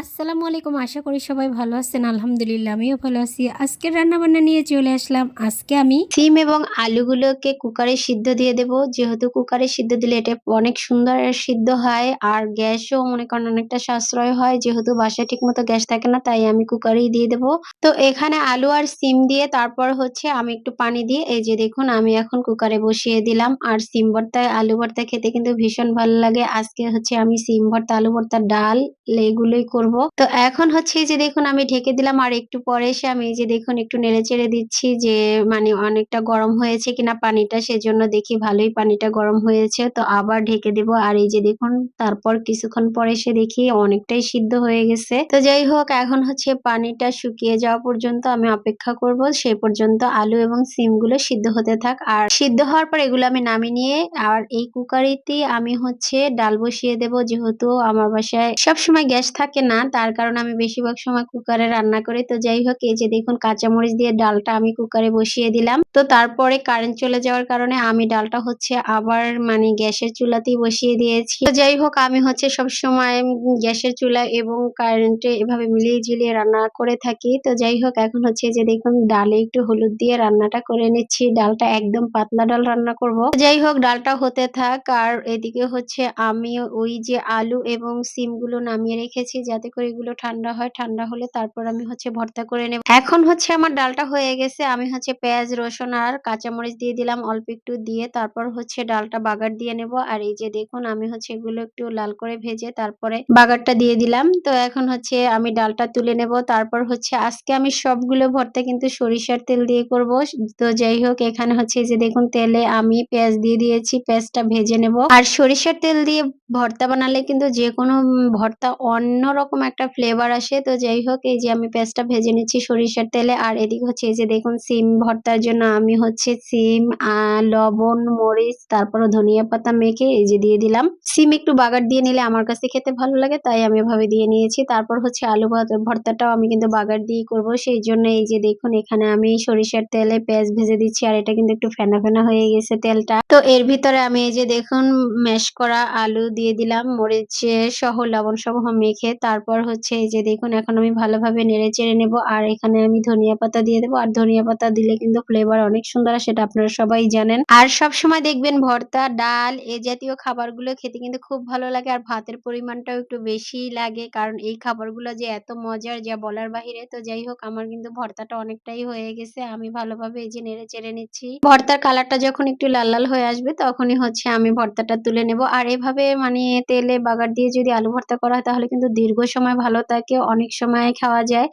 আসসালামু আলাইকুম, আশা করি সবাই ভালো আছেন। আলহামদুলিল্লাহ, আমিও ভালো আছি। আজকের রান্না বান্না নিয়ে চলে আসলাম। আজকে আমি সিম এবং আলুগুলোকে কুকারে সিদ্ধ দিয়ে দেব। যেহেতু কুকারে সিদ্ধ দিলে এটা অনেক সুন্দর সিদ্ধ হয় আর গ্যাসও মনে করেন অনেকটা সাশ্রয় হয়। যেহেতু বাসায় ঠিক মতো গ্যাস থাকে না, তাই আমি কুকারেই দিয়ে দেব। তো এখানে আলু আর সিম দিয়ে তারপর হচ্ছে আমি একটু পানি দিয়ে, এই যে দেখুন, আমি এখন কুকারে বসিয়ে দিলাম। আর সিম ভর্তায় আলু ভর্তা খেতে কিন্তু ভীষণ ভালো লাগে। আজকে হচ্ছে আমি সিম ভর্তা, আলু ভর্তা ডাল, এগুলোই করব। তো এখন হচ্ছে যে দেখুন আমি ঢেকে দিলাম, আর একটু পরে এসে আমি যে দেখুন একটু নেড়ে চেড়ে দিচ্ছি যে মানে অনেকটা গরম হয়েছে কিনা পানিটা, সেজন্য দেখি ভালোই পানিটা গরম হয়েছে। তো আবার ঢেকে দেব, আর এই যে দেখুন তারপর কিছুক্ষণ পরে এসে দেখি অনেকটাই সিদ্ধ হয়ে গেছে। তো যাই হোক, এখন হচ্ছে পানিটা শুকিয়ে যাওয়া পর্যন্ত আমি অপেক্ষা করব। সেই পর্যন্ত আলু এবং সিমগুলো সিদ্ধ হতে থাক। আর সিদ্ধ হওয়ার পর এগুলো আমি নামিয়ে নিয়ে, আর এই কুকারিতে আমি হচ্ছে ডাল বসিয়ে দেব, যেহেতু আমার বাসায় সবসময় গ্যাস থাকে না। তার কারণে আমি বেশিরভাগ সময় কুকারে রান্না করি। তো যাই হোক, এই যে দেখুন, কাঁচামরিচ দিয়ে ডালটা আমি কুকারে বসিয়ে দিলাম। তো তারপরে কারেন্ট চলে যাওয়ার কারণে আমি ডালটা হচ্ছে আবার মানে গ্যাসের চুলাতেই বসিয়ে দিয়েছি। তো যাই হোক, আমি হচ্ছে সব সময় গ্যাসের চুলা এবং কারেন্টে এভাবে মিলিয়ে ঝিলিয়ে রান্না করে থাকি। তো যাই হোক, এখন হচ্ছে যে দেখুন, ডালে একটু হলুদ দিয়ে রান্নাটা করে নিচ্ছি। ডালটা একদম পাতলা ডাল রান্না করব। যাই হোক, ডালটা হতে থাক। আর এদিকে হচ্ছে আমি ওই যে আলু এবং সিমগুলো নামিয়ে রেখেছি যাতে করে এগুলো ঠান্ডা হয়, ঠান্ডা হলে তারপর আমি হচ্ছে ভর্তা করে নেব। এখন হচ্ছে আমার ডালটা হয়ে গেছে, আমি হচ্ছে পেঁয়াজ, রসুন আর কাঁচামরিচ দিয়ে দিলাম, অল্প একটু দিয়ে তারপর হচ্ছে ডালটা বাগার দিয়ে নেব। আর এই যে দেখুন, আমি হচ্ছে এগুলো একটু লাল করে ভেজে তারপরে বাগারটা দিয়ে দিলাম। তো এখন হচ্ছে আমি ডালটা তুলে নেব। তারপর হচ্ছে আজকে আমি সবগুলো ভর্তা কিন্তু সরিষার তেল দিয়ে করব। তো যাই হোক, এখানে হচ্ছে যে দেখুন, তেলে আমি পেঁয়াজ দিয়ে দিয়েছি, পেঁয়াজটা ভেজে নেব। আর সরিষার তেল দিয়ে ভর্তা বানালে কিন্তু যে কোনো ভর্তা অন্যরকম একটা ফ্লেভার আসে। তো যাই হোক, এই যে আমি পেঁয়াজটা ভেজে নিচ্ছি সরিষার তেলে। আর এদিকে হচ্ছে এই যে দেখুন, সিম ভর্তার জন্য আমি হচ্ছে সিম লবণ, মরিচ, তারপর ধনিয়া পাতা মেখে এই যে দিয়ে দিলাম। সিম একটু বাগার দিয়ে নিলে আমার কাছে খেতে ভালো লাগে, তাই আমি এভাবে দিয়ে নিয়েছি। তারপর হচ্ছে আলু ভর্তাটাও আমি কিন্তু বাগার দিয়ে করব। সেই জন্য এই যে দেখুন, এখানে আমি সরিষার তেলে পেঁয়াজ ভেজে দিচ্ছি, আর এটা কিন্তু একটু ফেনা ফেনা হয়ে গেছে তেলটা। তো এর ভিতরে আমি এই যে দেখুন ম্যাশ করা আলু দিয়ে দিলাম। মরিচ সহ লবণ সহ মেখে তারপর হচ্ছে এই যে দেখুন, এখন আমি ভালোভাবে নেড়ে চেড়ে নেব আর এখানে আমি ধনিয়া পাতা দিয়ে দেবো। আর ধনিয়া পাতা দিলে কিন্তু ফ্লেভার অনেক সুন্দর সেটা আপনারা সবাই জানেন। আর সব সময় দেখবেন ভর্তা, ডাল এ জাতীয় খাবারগুলো খেতে কিন্তু খুব ভালো লাগে আর ভাতের পরিমাণটাও একটু বেশি লাগে। কারণ এই খাবারগুলো যে এত মজার যা বলার বাহিরে, তো যাই হোক, আমার কিন্তু ভর্তাটা অনেকটাই হয়ে গেছে। আমি ভালোভাবে এই যে নেড়ে চেড়ে নিচ্ছি। ভর্তার কালারটা যখন একটু লাল লাল হয়ে আসবে, তখনই হচ্ছে আমি ভর্তাটা তুলে নেব। আর এভাবে মানে তেলে বাগার দিয়ে যদি আলু ভর্তা করা হয়, তাহলে কিন্তু দীর্ঘ সময় ভালো থাকে অনেক সময় খাওয়া যায়।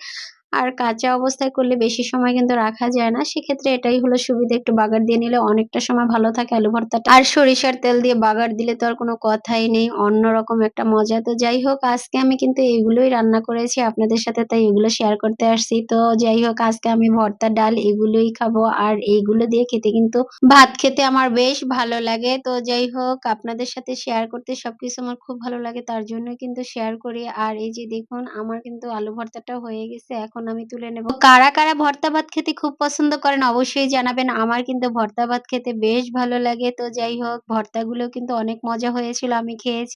আর কাঁচা অবস্থায় করলে বেশি সময় কিন্তু রাখা যায় না। সেক্ষেত্রে এটাই হলো সুবিধা, একটু বাগার দিয়ে নিলে অনেকটা সময় ভালো থাকে আলু ভর্তাটা। আর সরিষার তেল দিয়ে বাগার দিলে তো আর কোনো কথাই নেই, অন্যরকম একটা মজা। তো যাই হোক, আজকে আমি কিন্তু এগুলোই রান্না করেছি, আপনাদের সাথে তাই এগুলো শেয়ার করতে আসছি। তো যাই হোক, আজকে আমি ভর্তা, ডাল এগুলোই খাব, আর এইগুলো দিয়ে খেতে কিন্তু ভাত খেতে আমার বেশ ভালো লাগে। তো যাই হোক, আপনাদের সাথে শেয়ার করতে সবকিছু আমার খুব ভালো লাগে, তার জন্য কিন্তু শেয়ার করি। আর এই যে দেখুন, আমার কিন্তু আলু ভর্তাটা হয়ে গেছে এখন আমি তুলে নেব। কারা কারা ভর্তা ভাত খেতে খুব পছন্দ করেন অবশ্যই জানাবেন। আমার কিন্তু ভর্তা ভাত খেতে বেশ ভালো লাগে। তো যাই হোক, ভর্তাগুলো কিন্তু অনেক মজা হয়েছিল, আমি খেয়েছি।